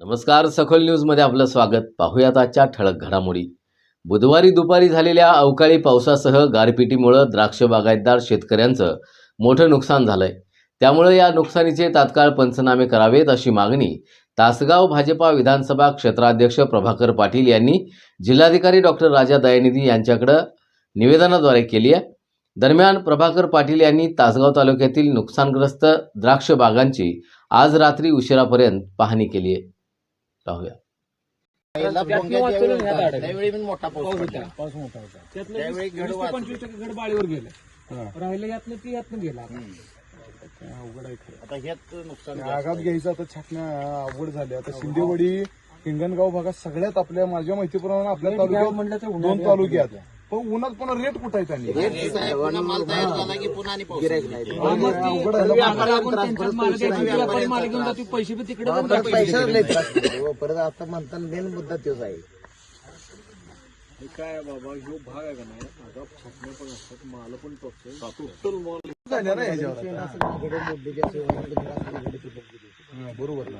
नमस्कार सखोल न्यूजमध्ये आपलं स्वागत. पाहूयात आजच्या ठळक घडामोडी. बुधवारी दुपारी झालेल्या अवकाळी पावसासह गारपिटीमुळं द्राक्ष बागायतदार शेतकऱ्यांचं मोठं नुकसान झालंय. त्यामुळे या नुकसानीचे तात्काळ पंचनामे करावेत अशी मागणी तासगाव भाजपा विधानसभा क्षेत्राध्यक्ष प्रभाकर पाटील यांनी जिल्हाधिकारी डॉक्टर राजा दयानिधी यांच्याकडं निवेदनाद्वारे केली आहे. दरम्यान प्रभाकर पाटील यांनी तासगाव तालुक्यातील नुकसानग्रस्त द्राक्ष बागांची आज रात्री उशिरापर्यंत पाहणी केली आहे. पाहूया पहिला त्यातनं भोंग्या वाचवलं ज्यावेळी ह्या होता, झाडाला. त्यावेळी पण मोठा पाऊस पाऊस पडला. होता पाऊस मोठा होता. त्यातलं त्यावेळी वीस घड वीस ते वाचलं. पंचवीस टक्के घड बाळीवर गेलं. राहिलं यातनं ती यातनं गेला अवघड आहे खरं. आता ह्यात नुकसान या आघात घ्यायचं आता छाटण्या अवघड झाले आता शिंदेवाडी हिंगणगाव भागात सगळ्यात आपल्या माझ्या माहितीप्रमाणे आपल्या तालुक्यात म्हणलं तर दोन तालुक्यात पण उन्हात पण रेट कुठं आहे त्यांनी? पुन्हा माल तयार झाला की पुन्हा आणि पाऊस. अवघड आहे. माल माल पैसे बी तिकडे. हो, परत आता म्हणताना मेन मुद्दा तोच आहे. झाल्या ना ह्याच्यावर आता. हा, बरोबर ना.